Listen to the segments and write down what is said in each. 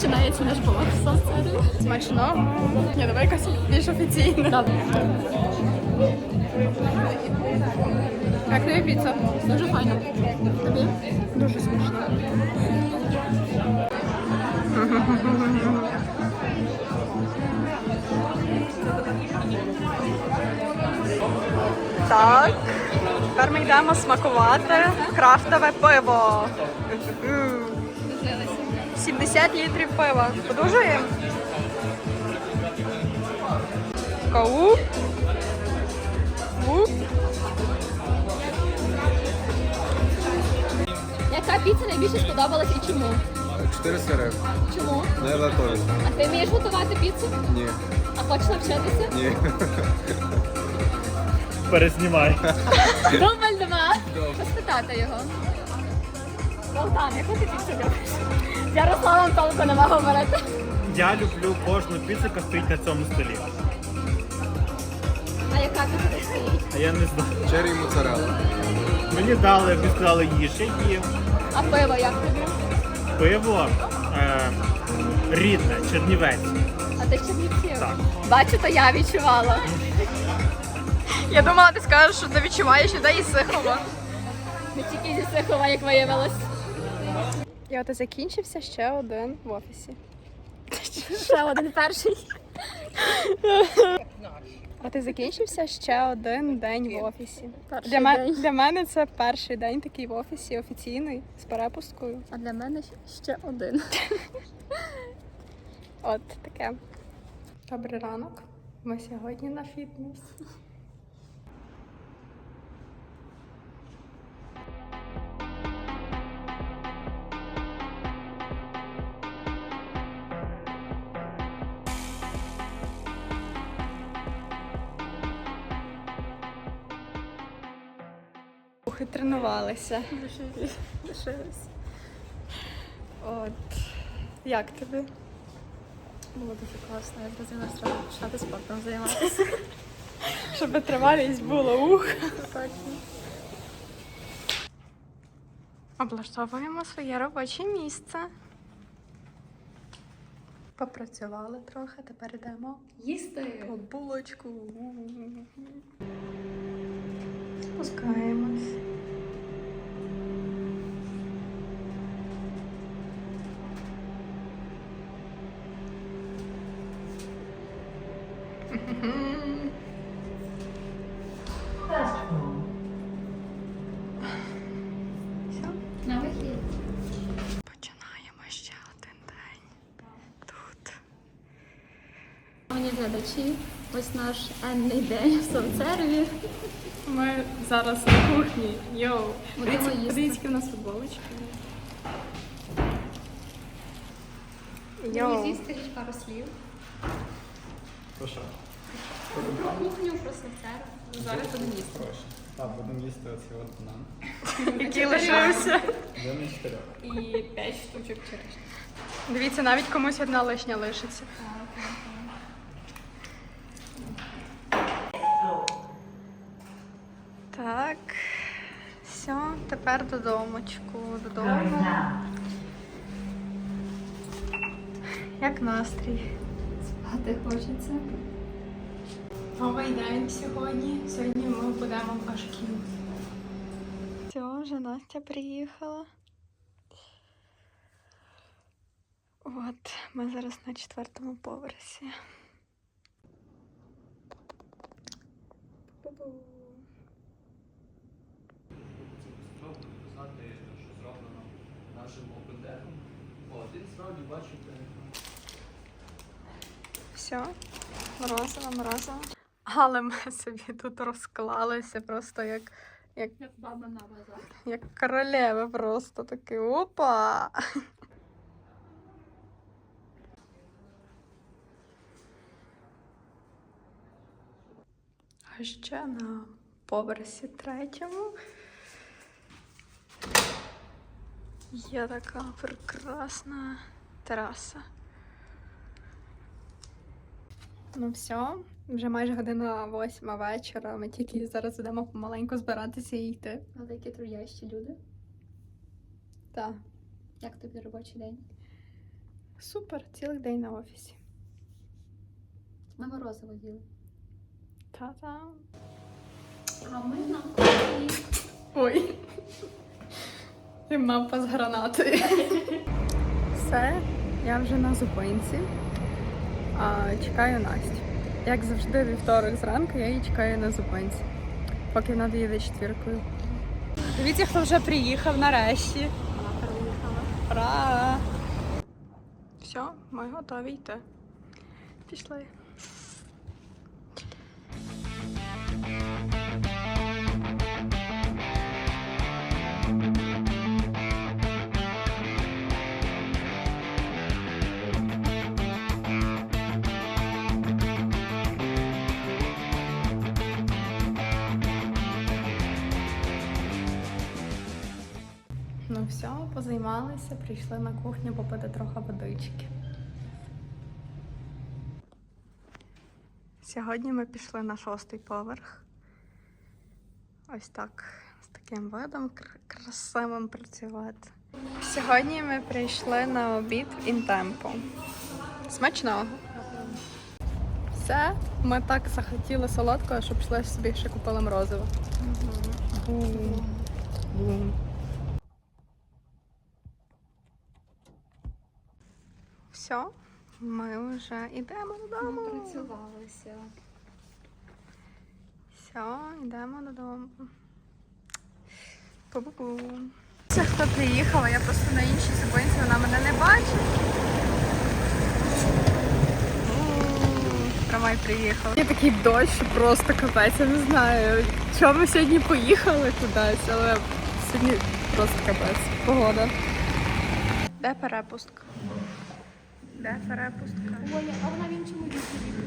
починається наш блог з соцсерії. Смачно. Ні, давай якось більш офіційно. Як тобі піца? Дуже файно. Тобі? Дуже смачно. Так, тепер ми йдемо смакувати крафтове пиво. 70 літрів пива. Подужуємо? Кау. Яка піца найбільше сподобалась і чому? Чотири сири. Чому? Не готові. А ти вмієш готувати піцу? Ні. А хочеш навчитися? Ні. Перезнімай. Дубль два. Що спитати його? Богдан, яку ти піцу любиш? З Ярославом толку нема говорити. Я люблю кожну піцу, яка стоїть на цьому столі. А яка піца стоїть? А я не знаю. Чері і моцарелла. Мені дали, мені сказали їж, я їв. А пиво як тобі? Пиво е, рідне, чернівець. А ти Чернівців? Так. Бачу, то я відчувала. Я думала, ти скажеш, що ти відчуваєш людей із Сихова. Не тільки зі Сихова, як виявилось. І от і закінчився ще один в офісі. Ще один перший. От і закінчився ще один день в офісі. Перший Для, ме- день. для мене це перший день такий в офісі, офіційний, з перепусткою. А для мене ще один. От таке. Добрий ранок. Ми сьогодні на фітнес. Тренувалися. От. Як тобі? Було дуже класно. Я зрозуміла, що треба почати спортом займатися. Щоб тривалість була ух. Облаштовуємо своє робоче місце. Попрацювали трохи, тепер йдемо Їсти. по булочку. Спускаємось. Глядачі, ось наш енний день в соцсерві. Ми зараз на кухні. Йоу. Будемо Подивіться, їсти. подивіться, які в нас футболочки. Йоу. скажіть пару слів. То що? Про кухню, про соцсерві. Зараз будемо їсти. Так, будемо їсти оці от банан. Який лишився. Де на чотирьох? І 5 штучок черешні. Дивіться, навіть комусь одна лишня лишиться. Так. Все, тепер додомочку. Додому. Як настрій? Спати хочеться. Новий день сьогодні. Сьогодні ми будемо в Башків. Все, вже Настя приїхала. От, ми зараз на четвертому поверсі. Бу-бу. показати, що зроблено нашим опендером. От, і справді бачите. Все, морозиво, морозиво. Але ми собі тут розклалися просто як, як, Як баба на базар. як королеви просто такі. Опа! А ще на поверсі третьому є така прекрасна тераса. Ну все, вже майже година восьма вечора. Ми тільки зараз будемо помаленьку збиратися і йти. Але такі трудящі люди. Так. Як тобі робочий день? Супер, цілий день на офісі. Ми морозиво їли. Та-та. А ми на. Ой. І мапа з гранатою. Все, я вже на зупинці. А, чекаю Настю. Як завжди, вівторок зранку я її чекаю на зупинці. Поки вона доїде четвіркою. Дивіться, хто вже приїхав нарешті. Вона переїхала. Ура! Все, ми готові йти. Пішли. Ну все, позаймалися, прийшли на кухню попити трохи водички. Сьогодні ми пішли на шостий поверх. Ось так, з таким видом красивим працювати. Сьогодні ми прийшли на обід в інтемпо. Смачного! Все, ми так захотіли солодкого, що пішли собі ще купили морозиво. Бум. Бум. Все, ми вже йдемо додому. Працювалися. Все, йдемо додому. Це хто приїхала, я просто на іншій зупинці, вона мене не бачить. Трамвай приїхав. Є такий дощ, що просто капець, я не знаю. Чому ми сьогодні поїхали кудись, але сьогодні просто капець. Погода. Де перепустка? Де перепустка? Ой, а вона в іншому віці.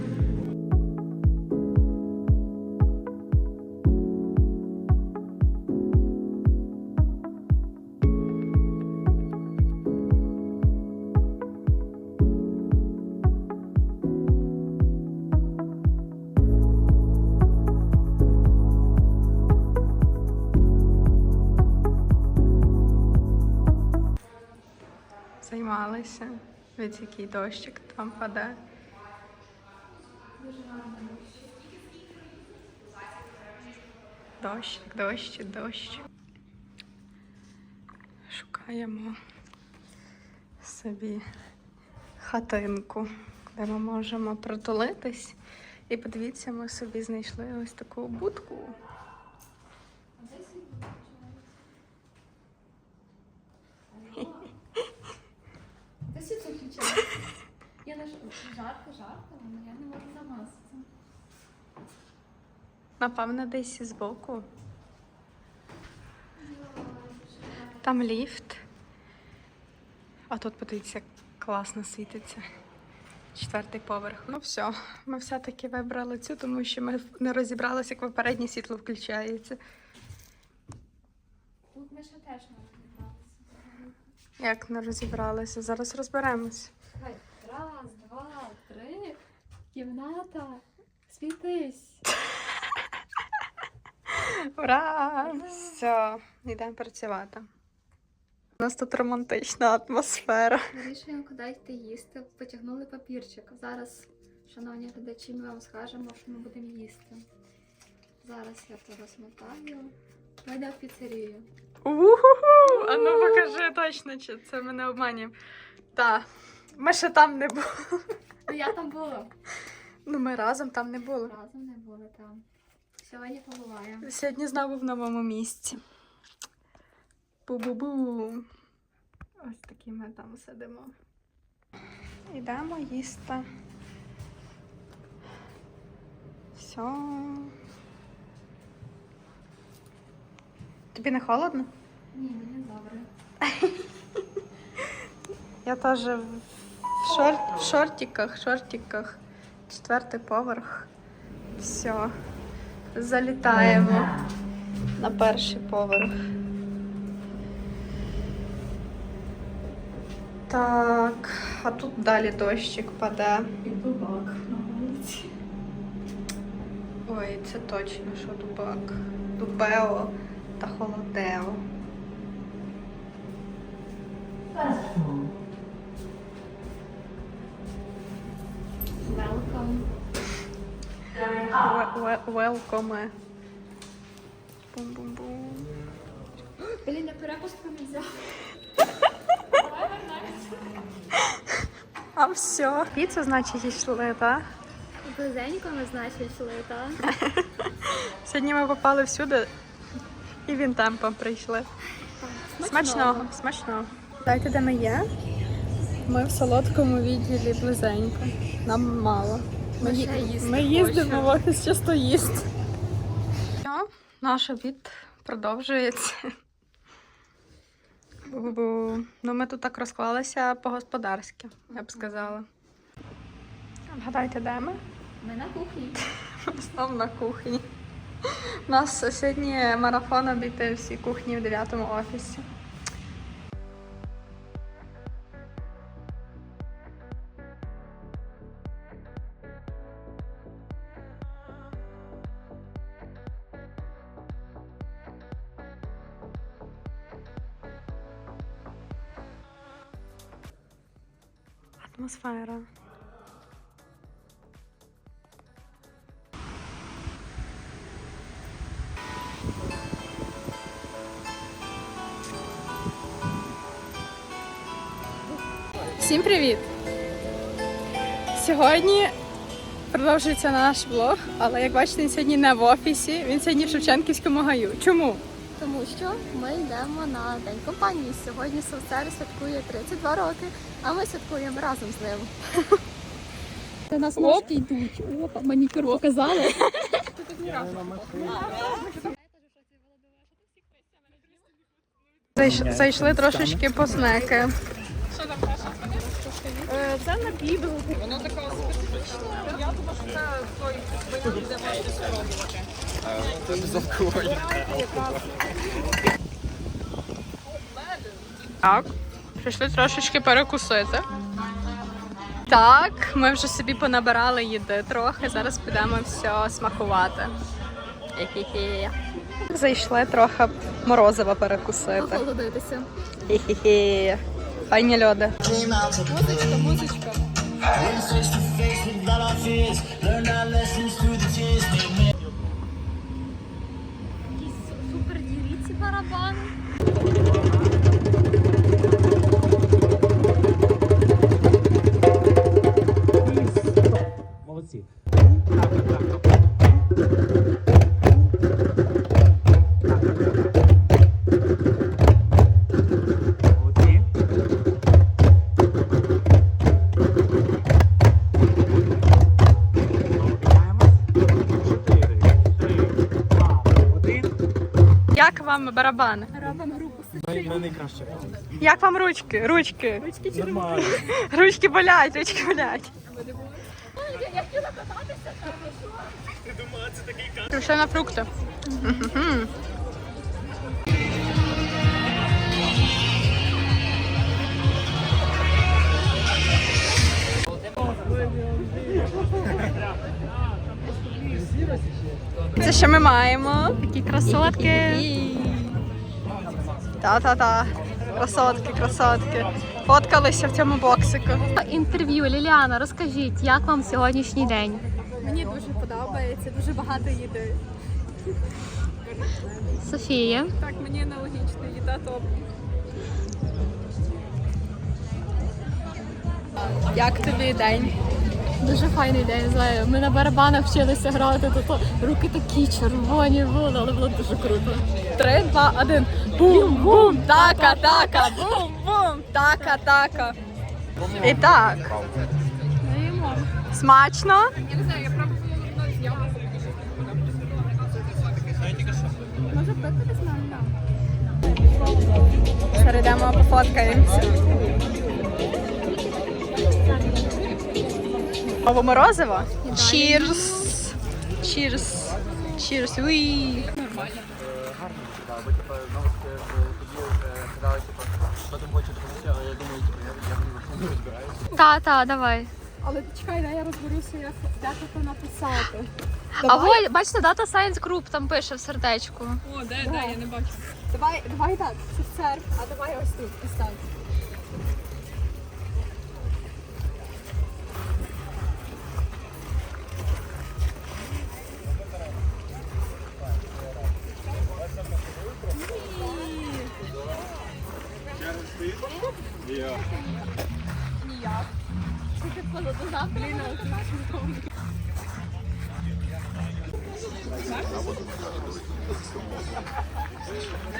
займалися. Від який дощик там паде. Дощик, дощ, дощ. Шукаємо собі хатинку, де ми можемо притулитись. І подивіться, ми собі знайшли ось таку будку. Ти світло включила? Я не ж- жарко, жарко, але я не можу замазати. Напевно, десь збоку. Там ліфт. А тут подивіться, класно світиться. Четвертий поверх. Ну все, ми все-таки вибрали цю, тому що ми не розібралися, як попереднє світло включається. Тут ми ще теж не розібралися. Як не розібралися? Зараз розберемось. Раз. Кімната. Світись. Ура! Все, йдемо працювати. У нас тут романтична атмосфера. Вирішуємо, куди йти їсти. Потягнули папірчик. Зараз, шановні глядачі, ми вам скажемо, що ми будемо їсти. Зараз я це розмотаю. Ми йдемо в піцерію. Уху! А ну покажи точно, чи це мене обманює. Так, ми ще там не були. Ну я там була. Ну, ми разом там не були. Разом не були там. Сьогодні побуваємо. Сьогодні знову в новому місці. Бу-бу-бу. Ось такі ми там сидимо. Йдемо їсти. Все. Тобі не холодно? Ні, мені добре. Я теж в, шорт, в шортиках, шортиках. Четвертий поверх. Все. Залітаємо на перший поверх. Так, а тут далі дощик паде. І дубак на вулиці. Ой, це точно, що дубак. Дубео та холодео. Welcome. Бум-бум-бум. Блін, я перепустку не взяла. А все. І це значить йшли, так? Близенько ми значить йшли, так? Сьогодні ми попали всюди і він темпом прийшли. Смачного, смачного. Дайте, де ми є. Ми в солодкому відділі близенько. Нам мало. Ми, ще їсти ми їздимо хочемо. в офіс часто їсти. Все, наш обід продовжується. Бу-бу-бу. Ну, ми тут так розклалися по-господарськи, я б сказала. Вгадайте, де ми? Ми на кухні. Знов на кухні. У нас сьогодні марафон обійти всі кухні в 9 офісі. Атмосфера. Всім привіт! Сьогодні продовжується наш влог, але як бачите, він сьогодні не в офісі, він сьогодні в Шевченківському гаю. Чому? Що ми йдемо на день компанії. Сьогодні Совцер святкує 32 роки, а ми святкуємо разом з ним. До нас ножки йдуть. Опа, манікюр показали. Зайшли трошечки по снеки. Це на бібл. Воно така специфічна. Я думаю, що це той де можна спробувати. Це безалкогольне. Так, прийшли трошечки перекусити. Так, ми вже собі понабирали їди трохи. Зараз підемо все смакувати. Хі-хі-хі. Зайшли трохи морозива перекусити. Холодитися. Хі-хі-хі. Файні льоди. Музичка, музичка. One. Як вам барабани? Ми найкраще. Як вам ручки? Ручки. Нормально. Ручки болять, ручки болять. Ще на фрукти. Мгм. Це що ми маємо? Такі красотки. Та-та-та. Красотки, красотки. Фоткалися в цьому боксику. Інтерв'ю Ліліана, розкажіть, як вам сьогоднішній день? Мені дуже подобається, дуже багато їди. Софія. Так, мені аналогічно, їда топ. Як тобі день? Дуже файний день, знаю. Ми на барабанах вчилися грати, то, то руки такі червоні були, але було дуже круто. Три, два, один. Бум-бум! Така, така! Бум-бум! Така, така. І так. Смачно. Я не знаю, я пробувала з яблуком. Перейдемо, пофоткаємося. Ново морозиво? Cheers! Cheers! Уй! Гарно читав, бо типу, знову ж таки, тоді казали, що ти хочеш допомогти, але я думаю, типу, я, не розбираюся. Та, та, давай. Але чекай, дай я розберуся, як де тут написати. А ой, бачите, Data Science Group там пише в сердечку. О, де, де, я не бачу. Давай, давай так, це серф, а давай ось тут, ось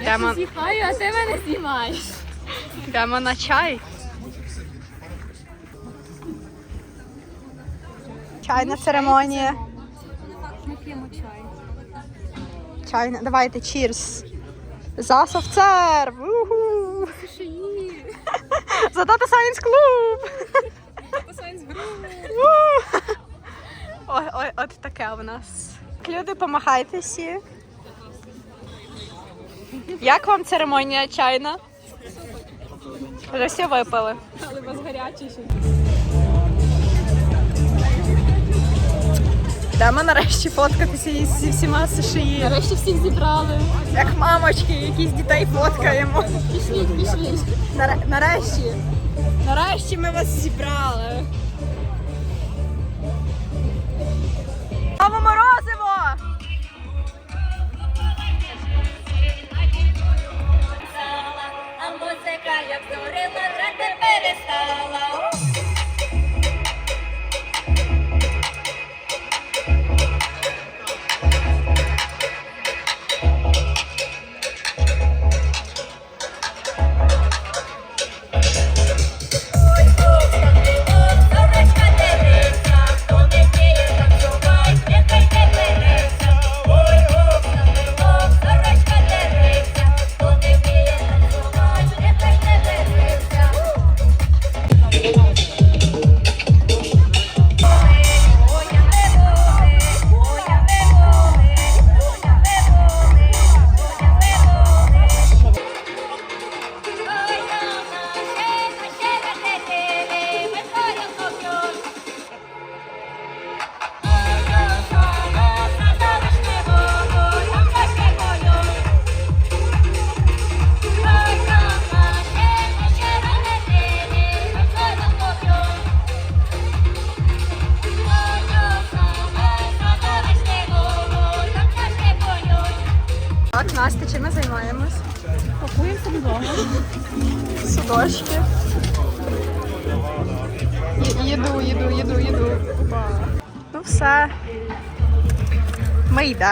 Йдемо, Зіхаю, а ти мене знімаєш. йдемо на чай. Чайна церемонія. Ми п'ємо чай. Чайна. Давайте, чірс. За софтсерв! Уху! За Data Science Club! Ой, ой, от таке у нас. Люди, помахайте всі. Як вам церемонія чайна? Вже всі випили. Але вас гарячий ще. Йдемо нарешті фоткатися зі всіма США. Нарешті всіх зібрали. Як мамочки, якісь дітей фоткаємо. Пішліть, пішліть. Наре- Нарешті. Нарешті ми вас зібрали. Мамо морозиво! Музика, як зорила, грати перестала.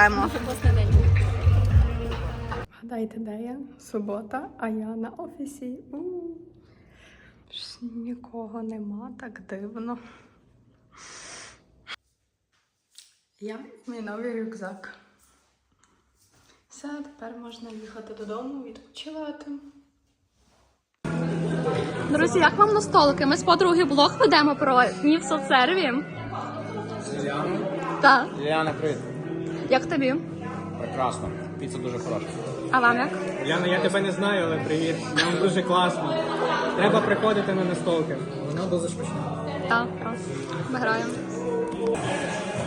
День. Гадайте, де я? Субота, а я на офісі. У. Щось Нікого нема, так дивно. Я і мій новий рюкзак. Все, тепер можна їхати додому, відпочивати. Друзі, як вам на столики? Ми з подруги блог ведемо про дні в соцсерві. Так. Ліляна, привіт. Як тобі? Прекрасно. Піца дуже хороша. А вам як? Яна, я тебе не знаю, але привіт. Нам дуже класно. Треба приходити на настолки. Вона дуже смачна. Так, так. Ми граємо.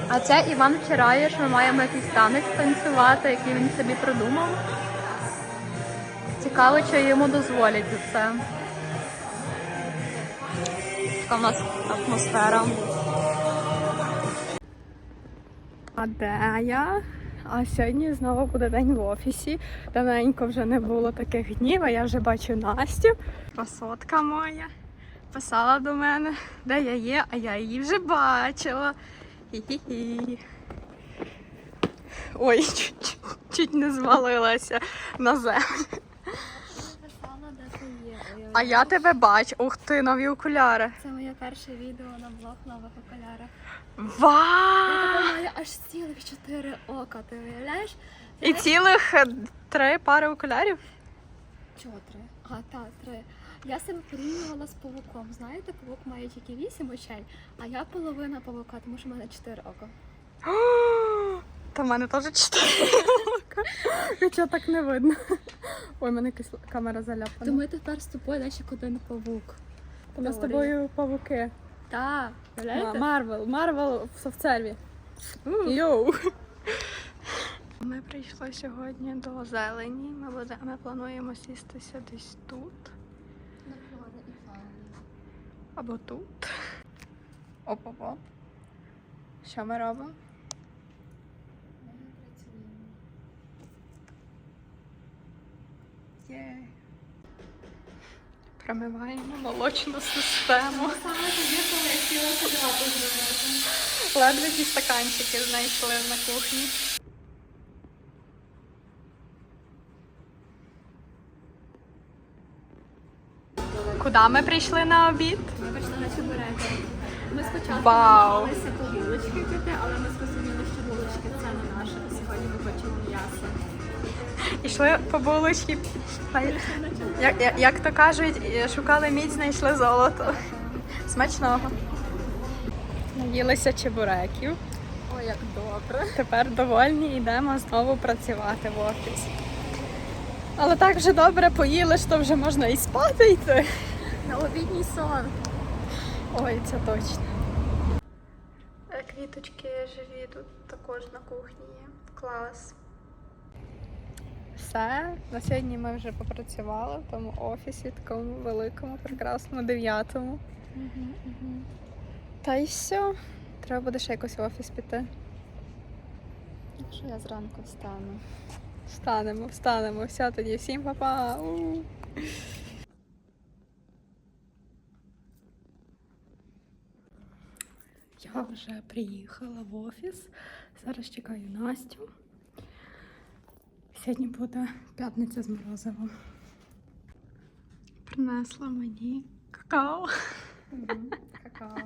А це Іван Вчираєш, ми маємо якийсь танець танцювати, який він собі придумав. Цікаво, чи йому дозволять за це. Така в нас атмосфера. А де я? А сьогодні знову буде день в офісі. Давненько вже не було таких днів, а я вже бачу Настю. Красотка моя. Писала до мене, де я є, а я її вже бачила. Хі-хі-хі. Ой, чуть, чуть не звалилася на землю. А я тебе бачу. Ух ти, нові окуляри. Це моє перше відео на блог нових окулярах. Я Вау! така маю аж цілих чотири ока, ти уявляєш? І цілих е, три пари окулярів. Чого три? А, так, три. Я себе порівнювала з павуком. Знаєте, павук має тільки вісім очей, а я половина павука, тому що в мене чотири ока. Та в мене теж чотири. Хоча так не видно. Ой, мене якась камера заляпана. То ми тепер з тобою наче як один павук. У нас з тобою павуки. Так? Марвел, Марвел в софтсерві. Йоу. Ми прийшли сьогодні до зелені. Ми, буде, ми плануємо сістися десь тут. Або тут. Оп-оп-оп. Що ми робимо? Є. Промиваємо молочну систему. Ледве ті стаканчики знайшли на кухні. Куди ми прийшли на обід? Ми прийшли на чебуреки. Ми спочатку намагалися по булочки піти, але ми зрозуміли, що булочки це не наше. Ішли по булочці. Як, як, як то кажуть, шукали мідь, знайшли золото. Смачного. Наїлися чебуреків. Ой, як добре. Тепер довольні йдемо знову працювати в офіс. Але так вже добре поїли, що вже можна і спати йти. На обідній сон. Ой, це точно. Квіточки живі тут також на кухні є. Клас. Все, на сьогодні ми вже попрацювали в тому офісі, такому великому, прекрасному, дев'ятому. Та й все. Треба буде ще якось в офіс піти. Якщо я зранку встану. Встанемо, встанемо. Все тоді. Всім па-па. Я вже приїхала в офіс. Зараз чекаю Настю. Сьогодні буде п'ятниця з морозивом. Принесла мені какао. Какао.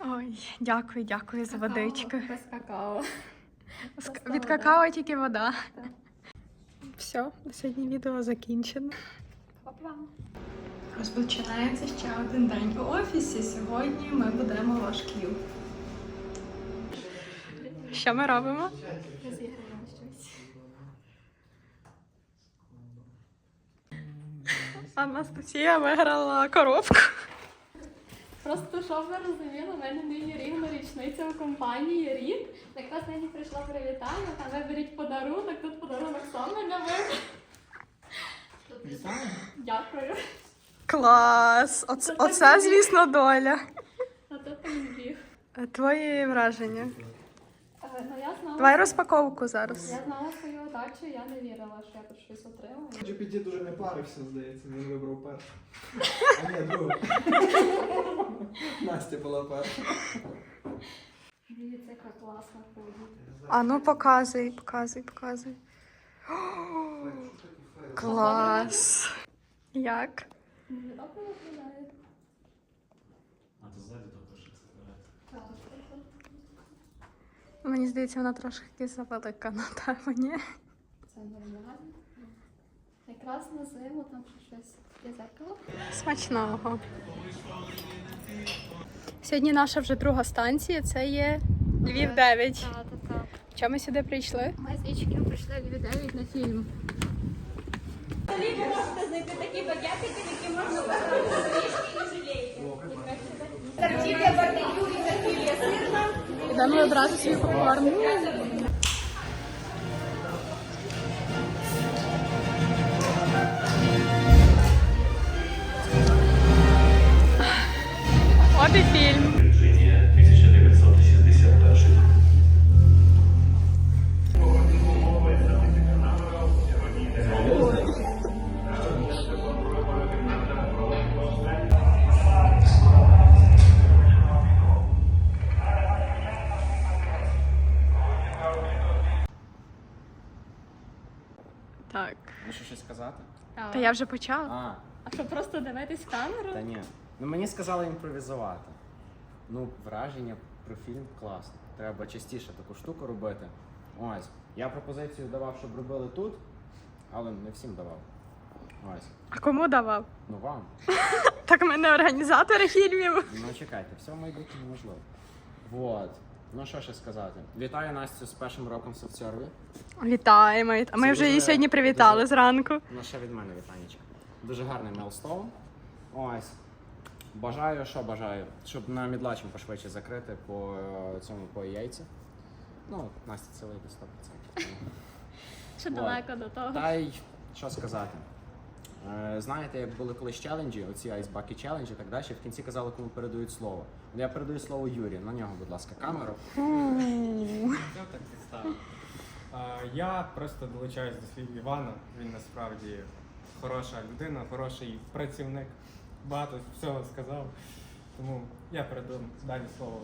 Ой, дякую, дякую за водичку. Без какао. З- Від вода. какао тільки вода. Так. Все, на сьогодні відео закінчено. Па-па. Розпочинається ще один день у офісі. Сьогодні ми будемо ложків. Що ми робимо? Розіграємо щось. Анастасія виграла коробку. Просто щоб ви розуміли, у мене нині рівна річниця у компанії Рід. Якраз нині прийшла привітання, там виберіть подарунок, тут подарунок саме для вибору. Дякую. Клас! Оце, оце звісно, доля. А тут там збіг. Е, Твої враження. Е, Ну я знала. Давай розпаковку зараз. Я знала свою удачу, я не вірила, що я тут щось отримаю. GPT дуже не парився, здається, він вибрав першу. А ні, другу. Настя була перша. Дивіться, яка класна худі. А ну показуй, показуй, показуй. Клас! Як? Не добре виглядає. А то ззаді то що це Так, Мені здається, вона трошки завелика на тебе, ні? Це нормально. Якраз на зиму там щось є зеркало. Смачного. Сьогодні наша вже друга станція, це є Львів 9. Так, так, так. Чому ми сюди прийшли? Ми з Ічків прийшли в Львів 9 на фільм. Йдемо одразу свій попкорн. От і фільм. Вірджинія, Я вже почала. А, А що просто дивитись в камеру? та ні. Ну мені сказали імпровізувати. Ну, враження про фільм класно. Треба частіше таку штуку робити. Ось. Я пропозицію давав, щоб робили тут, але не всім давав. Ось. А кому давав? Ну вам. Так ми не організатори фільмів. Ну чекайте, все в майбутньому можливо. Вот. Ну що ще сказати? Вітаю Настю з першим роком софтсерві. Вітаємо. А ми Це вже її дуже- сьогодні привітали дуже- зранку. Ну, ще від мене вітанечка. Дуже гарний мелстоун. Ось. Бажаю, що бажаю, щоб на мідлачим пошвидше закрити по е, цьому по яйці. Ну, Настя це вийде 100%. Ще далеко до того. Та й що сказати. Е, Знаєте, як були колись челенджі, оці айсбаки челенджі і так далі, в кінці казали, кому передають слово. От Я передаю слово Юрію. На нього, будь ласка, камеру. Так підставив? Я просто долучаюсь до слів Івана. Він насправді хороша людина, хороший працівник. Багато всього сказав. Тому я передам далі слово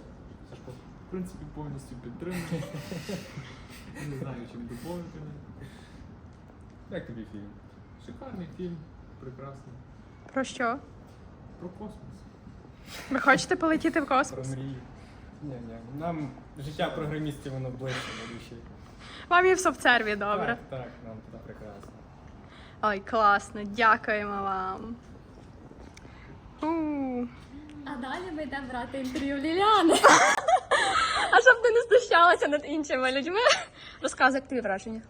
Сашку. В принципі, повністю підтримую. Не знаю, чим доповнити. Як тобі фільм? Шикарний фільм, прекрасний. Про що? Про космос. Ви хочете полетіти в Про космос? мрії. Ні, ні. Нам життя програмістів воно ближче до душі. Вам і в софтсерві добре. Так, так, нам туди прекрасно. Ой, класно, дякуємо вам. У. А далі ми йдемо брати інтерв'ю Ліліани. А щоб ти не знущалася над іншими людьми. Розказуй, як тобі враження.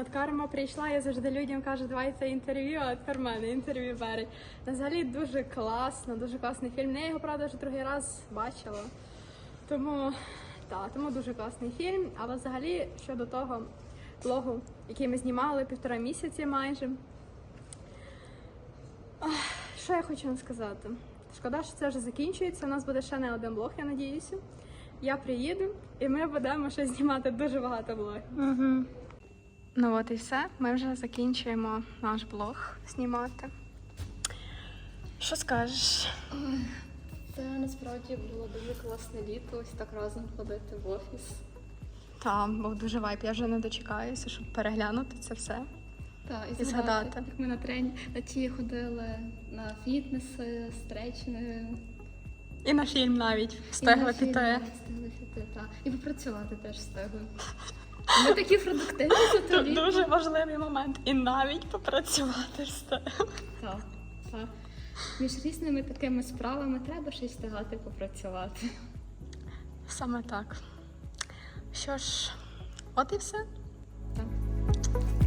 От карма прийшла, я завжди людям кажу, давайте інтерв'ю, а тепер мене інтерв'ю беруть. Взагалі дуже класно, дуже класний фільм. Я його, правда, вже другий раз бачила. Тому, так, тому дуже класний фільм. Але взагалі щодо того блогу, який ми знімали півтора місяці майже. Ах, Що я хочу вам сказати? Шкода, що це вже закінчується. У нас буде ще не один блог, я надіюся. Я приїду і ми будемо ще знімати дуже багато блогів. Угу. Ну от і все. Ми вже закінчуємо наш блог знімати. Що скажеш? Це насправді було дуже класне літо, ось так разом ходити в офіс. Там був дуже вайп, я вже не дочекаюся, щоб переглянути це все. Так, І згадати. Як ми на трені на ті ходили на фітнеси, стречинги. І на фільм навіть встигли піти. Встигли піти, так. І попрацювати теж встигли. Ми такі продуктивні Тут дуже важливий момент. І навіть попрацювати встигли. Так, так. Між різними такими справами треба щось встигати попрацювати. Саме так. Що ж, от і все. Так.